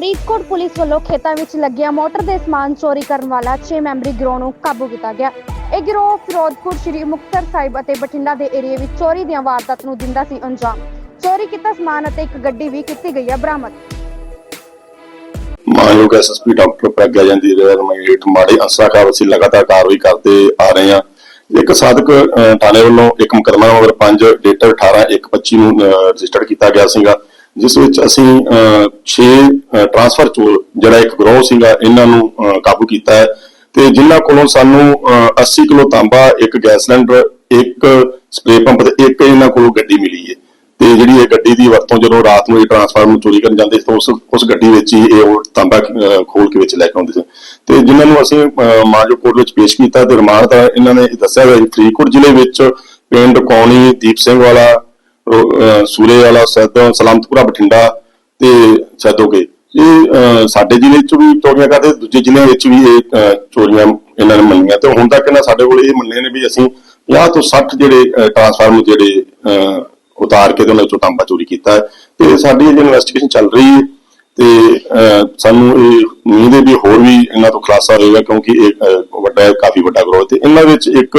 Faridkot police ਵੱਲੋਂ ਖੇਤਾਂ ਵਿੱਚ ਲੱਗਿਆ ਮੋਟਰ ਦੇ ਸਮਾਨ ਚੋਰੀ ਕਰਨ ਵਾਲਾ 6 ਮੈਂਬਰੀ ਗਿਰੋਹ ਨੂੰ ਕਾਬੂ ਕੀਤਾ ਗਿਆ। ਇਹ ਗਿਰੋਹ ਫਿਰੋਜ਼ਪੁਰ ਸ਼੍ਰੀ ਮੁਕਤਸਰ ਸਾਹਿਬ ਅਤੇ ਬਠਿੰਡਾ ਦੇ ਏਰੀਏ ਵਿੱਚ ਚੋਰੀ ਦੀਆਂ ਵਾਰਦਾਤ ਨੂੰ ਦਿੰਦਾ ਸੀ ਅੰਜਾਮ। ਚੋਰੀ ਕੀਤਾ ਸਮਾਨ ਅਤੇ ਇੱਕ ਗੱਡੀ ਵੀ ਕੀਤੀ ਗਈ ਹੈ ਬਰਾਮਦ। ਮਾਨਯੋਗ ਐਸਐਸਪੀ ਡਾਕਟਰ ਪ੍ਰਗਿਆ ਜਾਂਦੀ ਰਮੇਟ ਮਾੜੇ ਅੰਸਰਾ ਕਾਬਲ ਅਸੀਂ ਲਗਾਤਾਰ ਕਾਰਵਾਈ ਕਰਦੇ ਆ ਰਹੇ ਹਾਂ। ਇੱਕ ਸਾਧਕ ਥਾਣੇ ਵੱਲੋਂ ਇੱਕ ਮੁਕੱਦਮਾ ਨੰਬਰ 5 ਡੇਟ 18 125 ਨੂੰ ਰਜਿਸਟਰਡ ਕੀਤਾ ਗਿਆ ਸੀਗਾ। ਜਿਸ ਵਿੱਚ ਅਸੀਂ 6 ਟ੍ਰਾਂਸਫਰ ਚੋਰ ਜਿਹੜਾ ਇੱਕ ਗਰੋਹ ਸੀਗਾ ਇਹਨਾਂ ਨੂੰ ਕਾਬੂ ਕੀਤਾ ਹੈ। ਤੇ ਜਿਨ੍ਹਾਂ ਕੋਲੋਂ ਸਾਨੂੰ 80 ਕਿਲੋ ਤਾਂਬਾ ਇੱਕ ਗੈਸ ਸਿਲੰਡਰ ਇੱਕ ਸਪਰੇ ਪੰਪ ਤੇ ਇੱਕ ਇਹਨਾਂ ਕੋਲੋਂ ਗੱਡੀ ਮਿਲੀ ਹੈ। ਤੇ ਜਿਹੜੀ ਇਹ ਗੱਡੀ ਦੀ ਵਰਤੋਂ ਜਦੋਂ ਰਾਤ ਨੂੰ ਇਹ ਟਰਾਂਸਫਾਰਮਰ ਨੂੰ ਚੋਰੀ ਕਰਨ ਜਾਂਦੇ ਸੀ ਉਸ ਉਸ ਗੱਡੀ ਵਿੱਚ ਹੀ ਇਹ ਉਹ ਤਾਂਬਾ ਖੋਲ ਕੇ ਵਿੱਚ ਲੈ ਕੇ ਆਉਂਦੇ ਸੀ। ਤੇ ਜਿਨ੍ਹਾਂ ਨੂੰ ਅਸੀਂ ਅਹ, ਮਾਨਜੋ ਕੋਰਟ ਵਿੱਚ ਪੇਸ਼ ਕੀਤਾ ਤੇ ਰਿਮਾਂਡ ਦਾ ਇਹਨਾਂ ਨੇ ਦੱਸਿਆ ਹੋਇਆ ਫਰੀਦਕੋਟ ਜ਼ਿਲ੍ਹੇ ਵਿੱਚ ਪਿੰਡ ਕੌਣੀ ਦੀਪ ਸਿੰਘ ਵਾਲਾ ਸੂਰੇ ਵਾਲਾ ਸੈਦੋ ਸਲਾਮਤਪੁਰਾ ਬਠਿੰਡਾ ਤੇ ਸੈਦੋਗੇ ਇਹ ਸਾਡੇ ਜ਼ਿਲ੍ਹੇ ਚ ਵੀ ਚੋਰੀਆਂ ਕਰਦੇ ਦੂਜੇ ਜ਼ਿਲ੍ਹਿਆਂ ਵਿੱਚ ਵੀ ਇਹ ਚੋਰੀਆਂ ਇਹਨਾਂ ਨੇ ਮੰਨੀਆਂ ਤੇ ਹੁਣ ਤੱਕ ਇਹਨਾਂ ਸਾਡੇ ਕੋਲ ਇਹ ਮੰਨੇ ਨੇ ਵੀ ਅਸੀਂ 50 ਤੋਂ 60 ਜਿਹੜੇ ਟ੍ਰਾਂਸਫਾਰਮਰ ਜਿਹੜੇ ਉਤਾਰ ਕੇ ਤੇ ਉਹਨਾਂ ਚੋਂ ਤਾਂਬਾ ਚੋਰੀ ਕੀਤਾ ਹੈ। ਤੇ ਸਾਡੀ ਇਹ ਇਨਵੈਸਟੀਗੇਸ਼ਨ ਚੱਲ ਰਹੀ ਹੈ ਤੇ ਅਹ, ਸਾਨੂੰ ਇਹ ਉਮੀਦ ਹੈ ਵੀ ਹੋਰ ਵੀ ਇਹਨਾਂ ਤੋਂ ਖੁਲਾਸਾ ਹੋਏਗਾ ਕਿਉਂਕਿ ਇਹ ਵੱਡਾ ਕਾਫੀ ਵੱਡਾ ਗਰੋਹ ਤੇ ਇਹਨਾਂ ਵਿੱਚ ਇੱਕ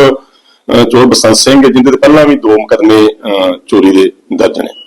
ਚੋਰ ਬਸੰਤ ਸਿੰਘ ਜਿੰਦੇ ਜਿਨ੍ਹਾਂ ਪਹਿਲਾਂ ਵੀ ਦੋ ਮੁਕੱਦਮੇ ਅਹ, ਚੋਰੀ ਦੇ ਦਰਜ ਨੇ।